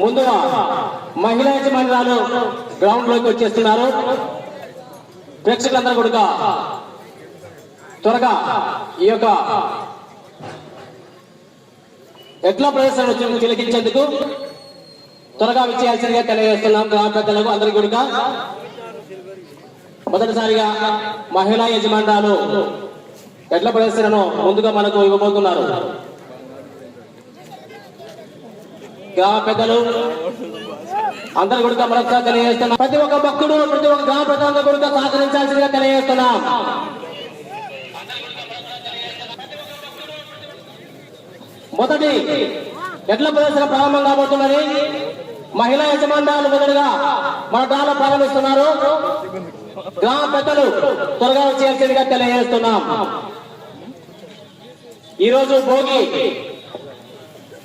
ముందుగా మహిళా యజమానురాలు గ్రౌండ్లోకి వచ్చేస్తున్నారు. ప్రేక్షకులందరూ కూడా త్వరగా ఈ యొక్క ఎట్లా ప్రదర్శన తిలకించేందుకు త్వరగా విచ్చేయాల్సిందిగా తెలియజేస్తున్నాం గ్రామ పెద్దలకు అందరికీ కూడా. మొదటిసారిగా మహిళా యజమానురాలు ఎట్ల ప్రదర్శనను ముందుగా మనకు ఇవ్వబోతున్నారు. గ్రామ పెద్దలు. అందరు కూడా మరొకసారి తెలియజేస్తున్నాం. ప్రతి ఒక్క భక్తుడు ప్రతి ఒక్క గ్రామ ప్రజలందరూ కూడా సహకరించాల్సిందిగా తెలియజేస్తున్నాం. మొదటి ఎడ్ల ప్రదర్శన ప్రారంభం కాబోతున్నది. మహిళా యజమానులు మొదటిగా మన డాలో ప్రారంభిస్తున్నారు. గ్రామ పెద్దలు త్వరగా వచ్చేసిందిగా తెలియజేస్తున్నాం. ఈరోజు భోగి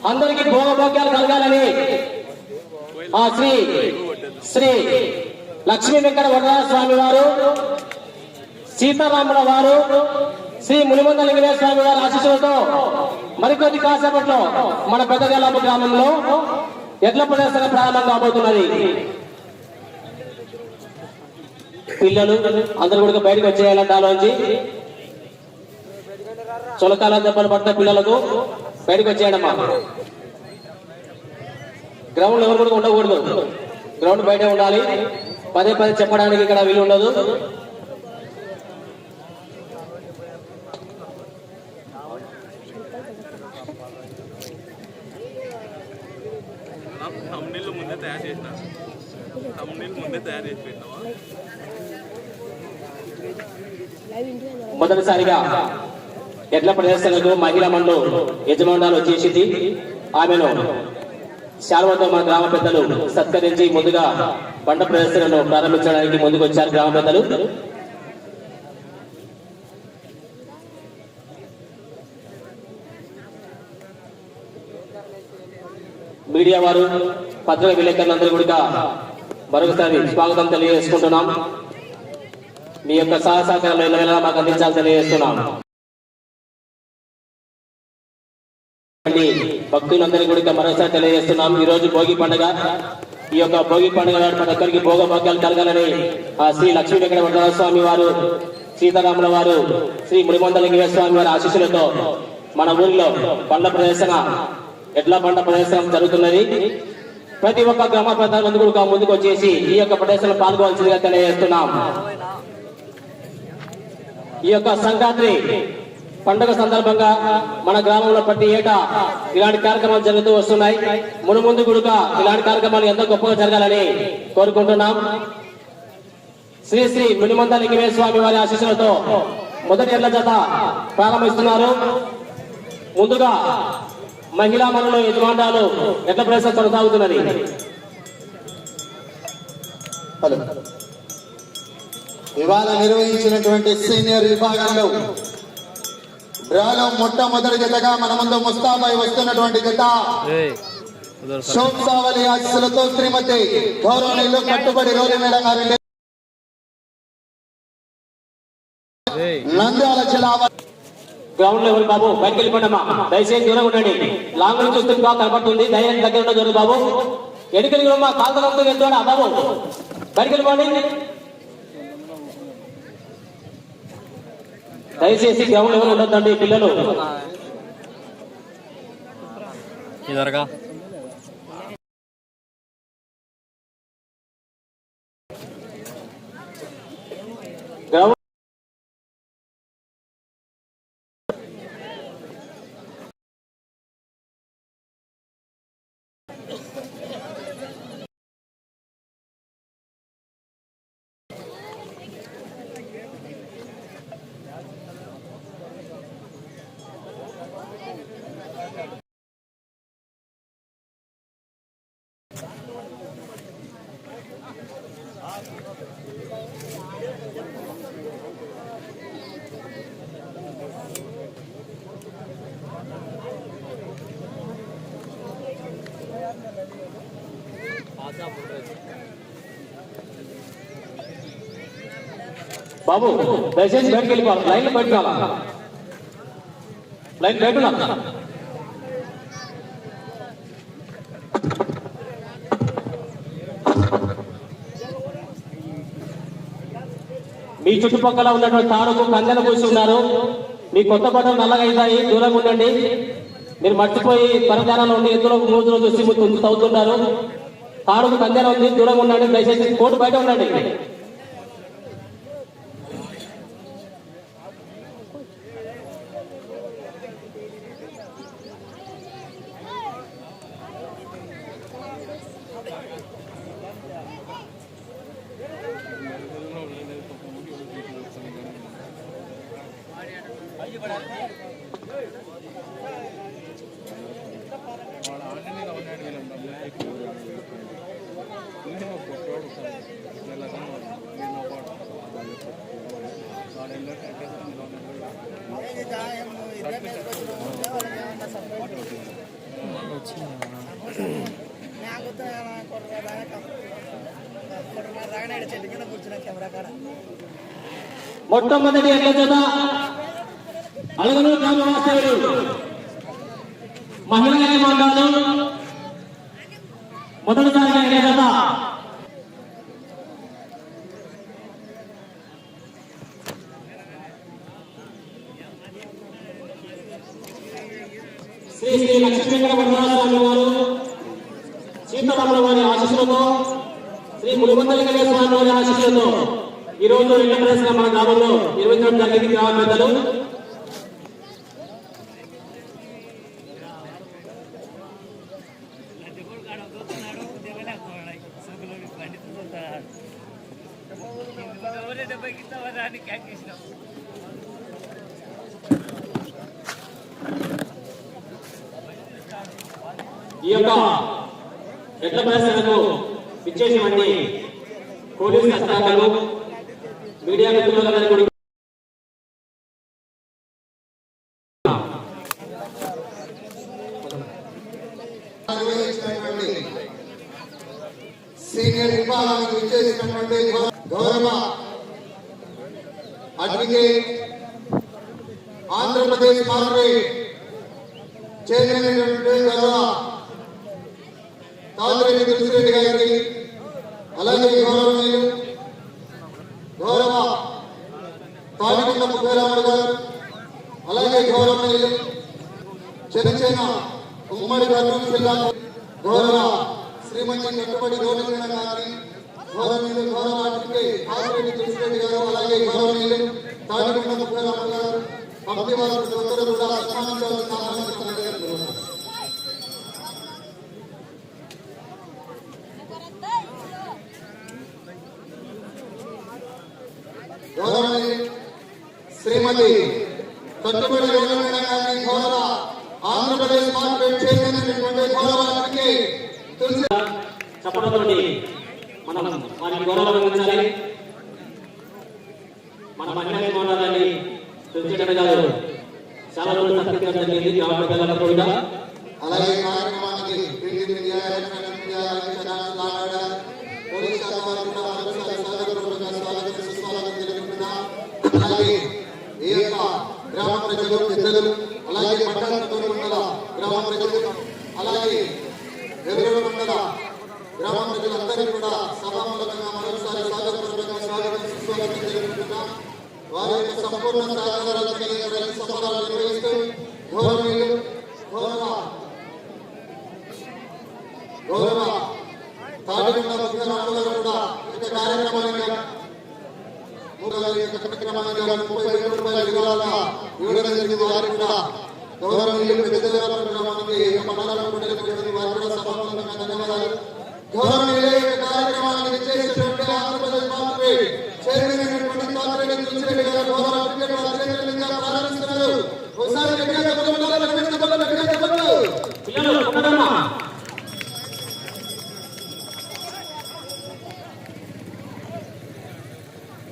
అందరికీ భోగభోగ్యాలు కలగాలని ఆ శ్రీ శ్రీ లక్ష్మీ వెంకట వరదరాజ వారు సీతారాముల వారు శ్రీ మునిమంద లింగేశ్వర స్వామి వారి ఆశీస్సులతో మరికొద్ది కాసేపట్లో మన పెద్దగల్లాపు గ్రామంలో ఎడ్ల ప్రదర్శన ప్రారంభం కాబోతున్నది. పిల్లలు అందరూ కూడా బయటకు వచ్చేయాలంటే ఆలోచించి. చులకాల దెబ్బలు పడ్డ పిల్లలకు. బయటకు వచ్చేయడమ్మా గ్రౌండ్ ఎవరు కూడా ఉండకూడదు. గ్రౌండ్ బయట ఉండాలి. పదే పదే చెప్పడానికి ఇక్కడ వీలు ఉండదు. తమ్ముళ్ళు ముందే తయారు చేసిన. తమ్ముళ్ళు ముందే తయారు చేసి పెట్టినావా? మొదటిసారిగా ఎడ్ల ప్రదర్శనకు మహిళా మండలి యజమానురాలు వచ్చేసింది. ఆమెను శాల్వతో మన గ్రామ పెద్దలు సత్కరించి ముందుగా పంట ప్రదర్శనను ప్రారంభించడానికి ముందుకు వచ్చారు గ్రామ పెద్దలు. మీడియా వారు పత్రిక విలేకరులందరూ కూడా మరొకసారి స్వాగతం తెలియజేసుకుంటున్నాం. మీ యొక్క సహసహకారం సహకారాలు ఎల్లవేళలా మాకు అందించాలని తెలియజేస్తున్నాం. అండి, భక్తులందరికీ కూడా మరోసారి తెలియజేస్తున్నాం. ఈ రోజు భోగి పండుగ. ఈ యొక్క భోగి పండుగ నాడు మన ఒక్కరికి భోగ భాగ్యాలు కలగాలని ఆ శ్రీ లక్ష్మీ వెంకట వరదరాజ స్వామి వారు సీతారాముల వారు శ్రీ ముడిమంద లింగేశ్వర స్వామి వారి ఆశీస్సులతో మన ఊరిలో పండ్ల ప్రదర్శన ఎడ్ల పండ్ల ప్రదర్శన జరుగుతున్నది. ప్రతి ఒక్క గ్రామ ప్రధాన కూడా ముందుకు వచ్చేసి ఈ యొక్క ప్రదర్శనలో పాల్గొవాల్సిందిగా తెలియజేస్తున్నాం. ఈ యొక్క సంక్రాంతి పండుగ సందర్భంగా మన గ్రామంలో ప్రతి ఏటా ఇలాంటి కార్యక్రమాలు జరుగుతూ వస్తున్నాయి. మునుముందు ముందు కూడా ఇలాంటి కార్యక్రమాలు ఎంతో గొప్పగా జరగాలని కోరుకుంటున్నాం. శ్రీ శ్రీ మునిమంద లింగమే స్వామి వారి ఆశీస్సులతో మొదటి ఎడ్ల జత ప్రారంభిస్తున్నారు. ముందుగా మహిళా మనలో యజమానురాలు ఎడ్ల ప్రవేశం కొనసాగుతున్నది. ఇవాళ నిర్వహించినటువంటి సీనియర్ విభాగంలో డ్రాలో మొట్టమొదటి జతగా మన ముందు ముస్తాబాయి వస్తున్నటువంటి జత శోభావళి ఆశీస్సులతో శ్రీమతి గౌరవనీయులు కట్టుబడి రోజు మేడం గారి నంద్యాల జిల్లా గ్రౌండ్లో ఎవరు బాబు బయటకు వెళ్ళిపోండమ్మా దయచేసి దూరం ఉండండి. లాంగ్ నుంచి వస్తుంది బాగా కనపడుతుంది. ధైర్యం దగ్గర ఉండదు బాబు. ఎడుకలు మా కాల్తలంతో వెళ్తాడా బాబు. బయటకు వెళ్ళిపోండి. దయచేసి గ్రౌండ్ లెవెల్ ఉండొద్దండి పిల్లలు? గ్రౌండ్ బాబు దయచేసి బయటకు వెళ్ళిపోవాలి లైన్ బయటకు కావాలి లైన్ బయట మీ చుట్టుపక్కల ఉన్నటువంటి తారుకు కందెలు పోసి ఉన్నారు. మీ కొత్త బట్టలు నల్లగా అవుతాయి దూరంగా ఉండండి. మీరు మర్చిపోయి పరదానంలో ఉండి ఎందులో మూడు రోజు వచ్చి తవ్వుతున్నారు తాడుకు కందెలు ఉంది. దూరంగా ఉండండి. దయచేసి కోర్టు బయట ఉండండి. మొట్టమొదటి ఎడ్ల జత అలగనూరు గ్రామ మహిళా మండలం ఎడ్ల జత శ్రీ శ్రీ లక్ష్మీకర స్వామి వారు సీతారాముల వారి ఆశీస్సులతో శ్రీ ములుగుందలింగ స్వామి వారి ఆశీస్సులతో ఈ రోజు రెండో ప్రదర్శన మన గ్రామంలో నిర్వహించడం జరిగింది గ్రామ పెద్దలు. ఈ యొక్క ఎట్ల ప్రదర్శనకు ఇచ్చేసినటువంటి పోలీసు అధికారులు మీడియా మిత్రులందరికీ సీనియర్ విభాగానికి విచ్చేసినటువంటి గౌరవ అడ్వకేట్ ఆంధ్రప్రదేశ్ కార్పొరేట్ చైర్మన్ అయినటువంటి గౌరవ తాదిరెడ్డి తులసిరెడ్డి గారికి అలాగే గౌరవనీయులు గౌరవ తాడికొండ ముఖ్యరాముడు గారు అలాగే గౌరవనీయులు జనసేన ఉమ్మడి కర్నూలు జిల్లా గౌరవ శ్రీమతి కట్టుబడి గౌరవనీయుల గారిని గౌరవనీయులు గౌరవ అడ్వకేట్ ఆదిరెడ్డి తులసిరెడ్డి గారు అలాగే గౌరవనీయులు తాడికొండ ముఖ్యరాముడు గారు పంపి వారు అందరూ కూడా సన్మానించాలని ఆహ్వానిస్తున్నారు. గౌరవనీయులు శ్రీమతి కట్టుబడి గౌరవనీయుల గారిని గౌరవ ఆంధ్రప్రదేశ్ మార్కెట్ చైర్మన్ అయినటువంటి గౌరవానికి తులసి. మనం వారికి గౌరవం అందించాలి. మన మహిళా నిర్మాణాన్ని తులసిరెడ్డి గారు చాలా రోజులు సత్యం జరిగింది. గ్రామ పెద్దలందరూ కూడా అలాగే కార్యక్రమానికి ప్రింట్ మీడియా ఎలక్ట్రానిక్ మీడియా అలాగే ఛానల్ లాగా పోలీస్ శాఖ వారు కూడా మరోసారి స్వాగతపూర్వకంగా స్వాగతం సుస్వాగతం తెలుపుతున్నాం అలాగే ఈ యొక్క గ్రామ ప్రజలు పెద్దలు అలాగే మండల మండల గ్రామ ప్రజలు అలాగే ఎదురు మండల గ్రామ ప్రజలందరికీ కూడా సభామూలకంగా మరోసారి స్వాగతపూర్వకంగా స్వాగతం సుస్వాగతం తెలుపుతున్నాం వారి యొక్క సంపూర్ణ సహకారాలు కలిగిన సభలు నిర్వహిస్తూ గౌరవనీయులు గౌరవ గౌరవ తాడికొండ ముఖ్యమంత్రులు కూడా ఈ యొక్క కార్యక్రమాన్ని మూడవ ఈ యొక్క కార్యక్రమాన్ని ముప్పై వేల రూపాయల విరాళంగా ఇవ్వడం జరిగింది. వారికి కూడా గౌరవనీయులు పెద్దల కార్యక్రమానికి ఈ యొక్క మండలం కూడా ఇవ్వడం వారికి కూడా సభాముఖంగా ధన్యవాదాలు. గౌరవనీయులు ఈ యొక్క కార్యక్రమానికి చేసినటువంటి ఆంధ్రప్రదేశ్ మార్కెట్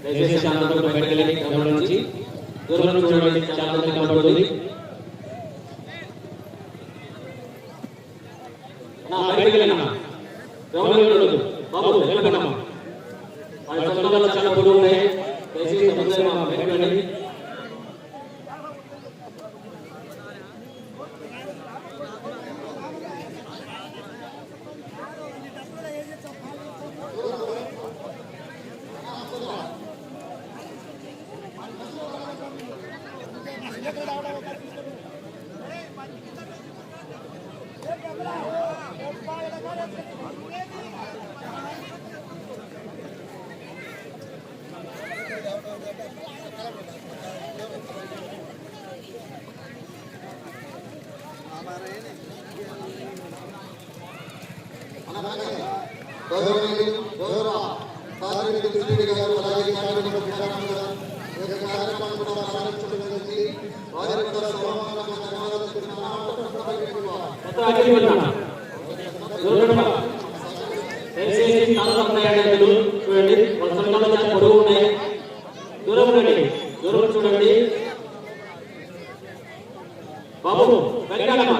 దయచేసి చాలా దూరం బయటకు వెళ్ళండి గ్రామం నుంచి దూరం చూడండి చాలా మంది కనబడుతుంది బయటకు గ్రామంలో ఉండదు బాబు వెళ్ళకమ్మా వాళ్ళ సొంతంలో చాలా పొడుగు ఉన్నాయి దయచేసి తొందరగా బయటకు వెళ్ళండి అలాగే గౌరవనీయులు గౌరవ కార్మిక కృష్ణుడి గారు అలాగే కార్మిక ప్రధాన గారు ఈ యొక్క కార్యక్రమం కూడా ప్రారంభించడానికి వారికి కూడా సభాముఖంగా ధన్యవాదాలు తెలుపుతున్నాను. దయచేసి చాలా ఉన్నాయండి అందులో. చూడండి వాళ్ళ సంఘంలో చాలా పొడవు ఉన్నాయి దూరం ఉండండి దూరం చూడండి బాబు వెనకాలమ్మ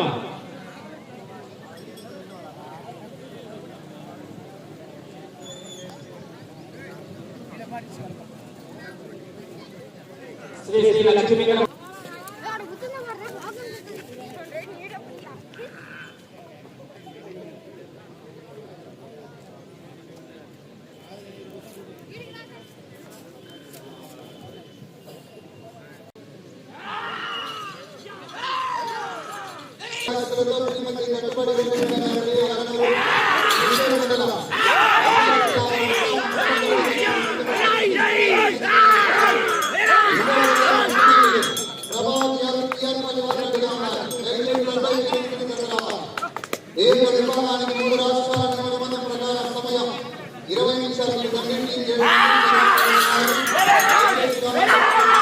శ్రీ శ్రీ లక్ష్మీ ఇరవై నిమిషాలకు కమిటీ మొదటి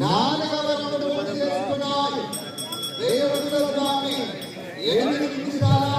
నాలుగవ రౌండ్ స్వామి ఏమి నిమిషాల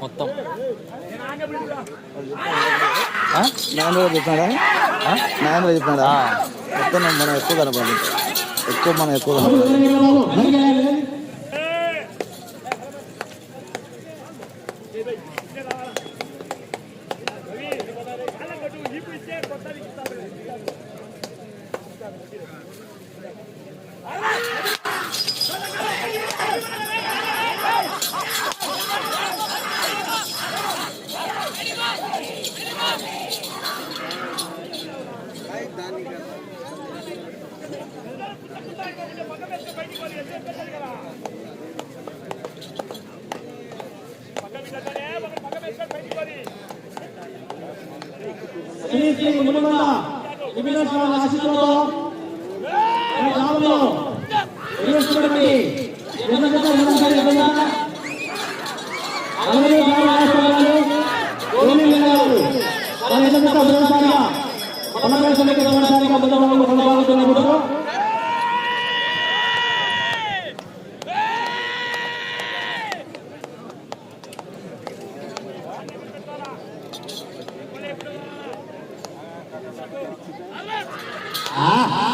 మొత్తం. నవంబర్ చెప్పినాడా? నవంబర్ చెప్పినాడా? మొత్తం మనం ఎక్కువ కనపడాలి ఎక్కువ మనం ఎక్కువ కనపడాలి శ్రీ మునిమంద విభిన్న ఆశిస్తులతో ああ。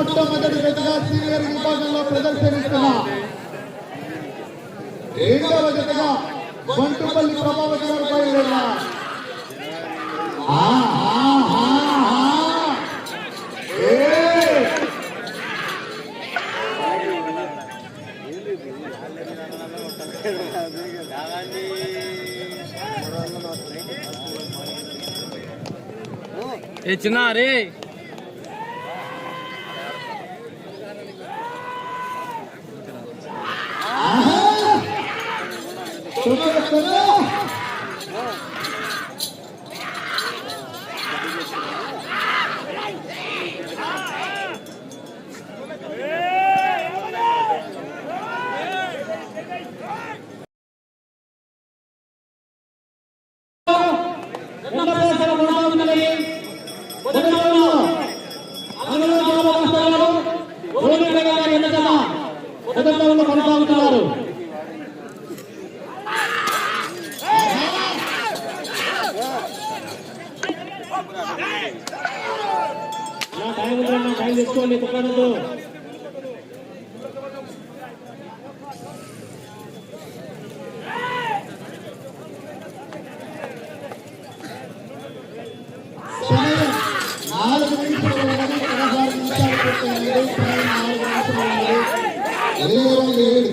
మొట్టమొదటి జతగా సీనియర్ విభాగంలో ప్రదర్శనిస్తున్న ఏడవ జతగా బంటుపల్లి ప్రభావతి గారు బయలుదేరారు. నిమిషాలు పూర్తయినది నాలుగు ఏడు